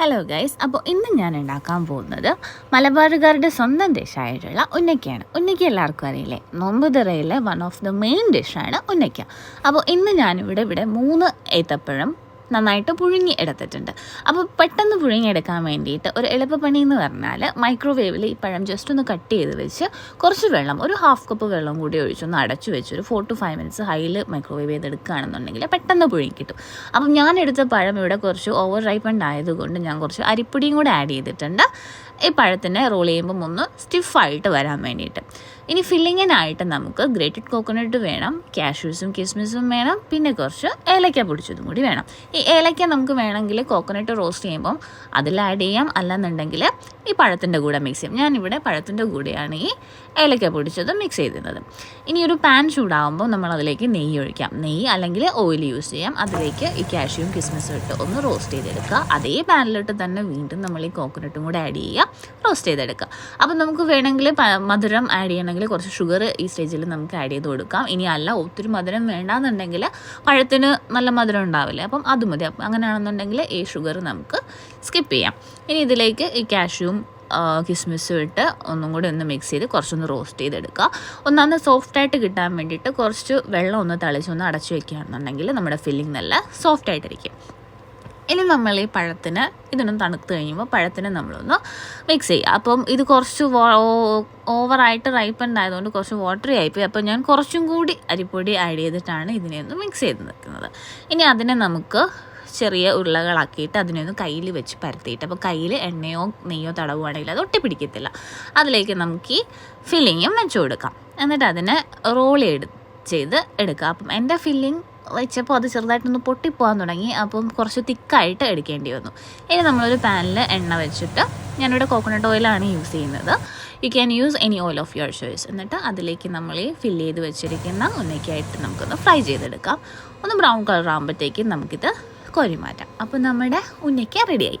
Hello guys അപ്പോൾ ഇന്ന് ഞാൻ ഉണ്ടാക്കാൻ പോകുന്നത് മലബാറുകാരുടെ സ്വന്തം ഡിഷായിട്ടുള്ള ഉന്നയ്ക്കയാണ് ഉന്നയ്ക്ക എല്ലാവർക്കും അറിയില്ലേ? നോമ്പുതിറയിലെ വൺ ഓഫ് ദ മെയിൻ ഡിഷാണ് ഉന്നയ്ക്ക അപ്പോൾ ഇന്ന് ഞാനിവിടെ ഇവിടെ മൂന്ന് ഏത്തപ്പഴം നന്നായിട്ട് പുഴുങ്ങി എടുത്തിട്ടുണ്ട്. അപ്പോൾ പെട്ടെന്ന് പുഴുങ്ങിയെടുക്കാൻ വേണ്ടിയിട്ട് ഒരു എളുപ്പപ്പണി എന്ന് പറഞ്ഞാൽ മൈക്രോവേവിൽ ഈ പഴം ജസ്റ്റ് ഒന്ന് കട്ട് ചെയ്ത് വെച്ച് കുറച്ച് വെള്ളം ഒരു ഹാഫ് കപ്പ് വെള്ളം കൂടി ഒഴിച്ചൊന്ന് അടച്ചു വെച്ച് ഒരു ഫോർ ടു ഫൈവ് മിനിറ്റ്സ് ഹൈയിൽ മൈക്രോവേവ് ചെയ്തെടുക്കുകയാണെന്നുണ്ടെങ്കിൽ പെട്ടെന്ന് പുഴുങ്ങി കിട്ടും. അപ്പം ഞാൻ എടുത്ത പഴം ഇവിടെ കുറച്ച് ഓവർ റൈപ്പൻഡ് ആയതുകൊണ്ട് ഞാൻ കുറച്ച് അരിപ്പൊടിയും കൂടെ ആഡ് ചെയ്തിട്ടുണ്ട്. ഈ പഴത്തിനെ റോൾ ചെയ്യുമ്പം ഒന്ന് സ്റ്റിഫായിട്ട് വരാൻ വേണ്ടിയിട്ട്. ഇനി ഫില്ലിങ്ങിനായിട്ട് നമുക്ക് ഗ്രേറ്റഡ് കോക്കനട്ട് വേണം കാഷ്യൂസും കിസ്മിസും വേണം പിന്നെ കുറച്ച് ഏലക്ക പൊടിച്ചതും കൂടി വേണം. ഈ ഏലക്ക നമുക്ക് വേണമെങ്കിൽ കോക്കനട്ട് റോസ്റ്റ് ചെയ്യുമ്പം അതിൽ ആഡ് ചെയ്യാം. അല്ലെന്നുണ്ടെങ്കിൽ ഈ പഴത്തിന്റെ കൂടെ മിക്സ് ചെയ്യും. ഞാനിവിടെ പഴത്തിന്റെ കൂടെയാണ് ഈ ഏലക്ക പൊടിച്ചത് മിക്സ് ചെയ്തിരുന്നത്. ഇനി ഒരു പാൻ ചൂടാകുമ്പോൾ നമ്മൾ അതിലേക്ക് നെയ്യ് ഒഴിക്കാം. നെയ്യ് അല്ലെങ്കിൽ ഓയിൽ യൂസ് ചെയ്യാം. അതിലേക്ക് ഈ കാഷ്യൂം കിസ്മിസും ഇട്ട് ഒന്ന് റോസ്റ്റ് ചെയ്തെടുക്കുക. അതേ പാനിലിട്ട് തന്നെ വീണ്ടും നമ്മൾ ഈ കോക്കനട്ടും കൂടെ ആഡ് ചെയ്യുക. റോസ്റ്റ് ചെയ്തെടുക്കുക. അപ്പം നമുക്ക് വേണമെങ്കിൽ മധുരം ആഡ് ചെയ്യണമെങ്കിൽ കുറച്ച് ഷുഗർ ഈ സ്റ്റേജിൽ നമുക്ക് ആഡ് ചെയ്ത് കൊടുക്കാം. ഇനി അല്ല ഒത്തിരി മധുരം വേണ്ടാന്നുണ്ടെങ്കിൽ പഴത്തിന് നല്ല മധുരം ഉണ്ടാവില്ലേ അപ്പം അത് മതി. അപ്പം അങ്ങനെയാണെന്നുണ്ടെങ്കിൽ ഈ ഷുഗർ നമുക്ക് സ്കിപ്പ് ചെയ്യാം. ഇനി ഇതിലേക്ക് ഈ കാഷ്യൂം കിസ്മിസും ഇട്ട് ഒന്നും കൂടി ഒന്ന് മിക്സ് ചെയ്ത് കുറച്ചൊന്ന് റോസ്റ്റ് ചെയ്തെടുക്കുക. ഒന്നാമത് സോഫ്റ്റായിട്ട് കിട്ടാൻ വേണ്ടിയിട്ട് കുറച്ച് വെള്ളം ഒന്ന് തളിച്ചൊന്ന് അടച്ചു വെക്കുകയാണെന്നുണ്ടെങ്കിൽ നമ്മുടെ ഫില്ലിംഗ് നല്ല സോഫ്റ്റായിട്ടിരിക്കും ഇനി നമ്മൾ ഈ പഴത്തിന് ഇതിനും തണുത്ത് കഴിയുമ്പോൾ പഴത്തിന് നമ്മളൊന്ന് മിക്സ് ചെയ്യുക. അപ്പം ഇത് കുറച്ച് ഓവറായിട്ട് റൈപ്പൻഡ് ആയതുകൊണ്ട് കുറച്ച് വാട്ടറി ആയിപ്പോയി. അപ്പോൾ ഞാൻ കുറച്ചും കൂടി അരിപ്പൊടി ആഡ് ചെയ്തിട്ടാണ് ഇതിനെ ഒന്ന് മിക്സ് ചെയ്ത് നിൽക്കുന്നത്. ഇനി അതിനെ നമുക്ക് ചെറിയ ഉരുളകളാക്കിയിട്ട് അതിനെ ഒന്ന് കയ്യിൽ വെച്ച് പരത്തിയിട്ട്. അപ്പോൾ കയ്യിൽ എണ്ണയോ നെയ്യോ തടവുകയാണെങ്കിൽ അത് ഒട്ടിപ്പിടിക്കത്തില്ല. അതിലേക്ക് നമുക്ക് ഈ ഫില്ലിങ്ങും വെച്ച് കൊടുക്കാം. എന്നിട്ട് അതിനെ റോൾ ചെയ്ത് ചെയ്ത് എടുക്കുക അപ്പം എന്റെ ഫില്ലിങ് വെച്ചപ്പോൾ അത് ചെറുതായിട്ടൊന്ന് പൊട്ടിപ്പോകാൻ തുടങ്ങി. അപ്പം കുറച്ച് തിക്കായിട്ട് എടുക്കേണ്ടി വന്നു. ഇനി നമ്മളൊരു പാനിൽ എണ്ണ വെച്ചിട്ട് ഞാനിവിടെ കോക്കനട്ട് ഓയിലാണ് യൂസ് ചെയ്യുന്നത്. You can use any oil of your choice എന്നിട്ട് അതിലേക്ക് നമ്മൾ ഈ ഫില്ല് ചെയ്ത് വെച്ചിരിക്കുന്ന ഉന്നയ്ക്കായിട്ട് നമുക്കൊന്ന് ഫ്രൈ ചെയ്തെടുക്കാം. ഒന്ന് ബ്രൗൺ കളർ ആകുമ്പോഴത്തേക്കും നമുക്കിത് കോരി മാറ്റാം. അപ്പോൾ നമ്മുടെ ഉന്നയ്ക്ക റെഡിയായി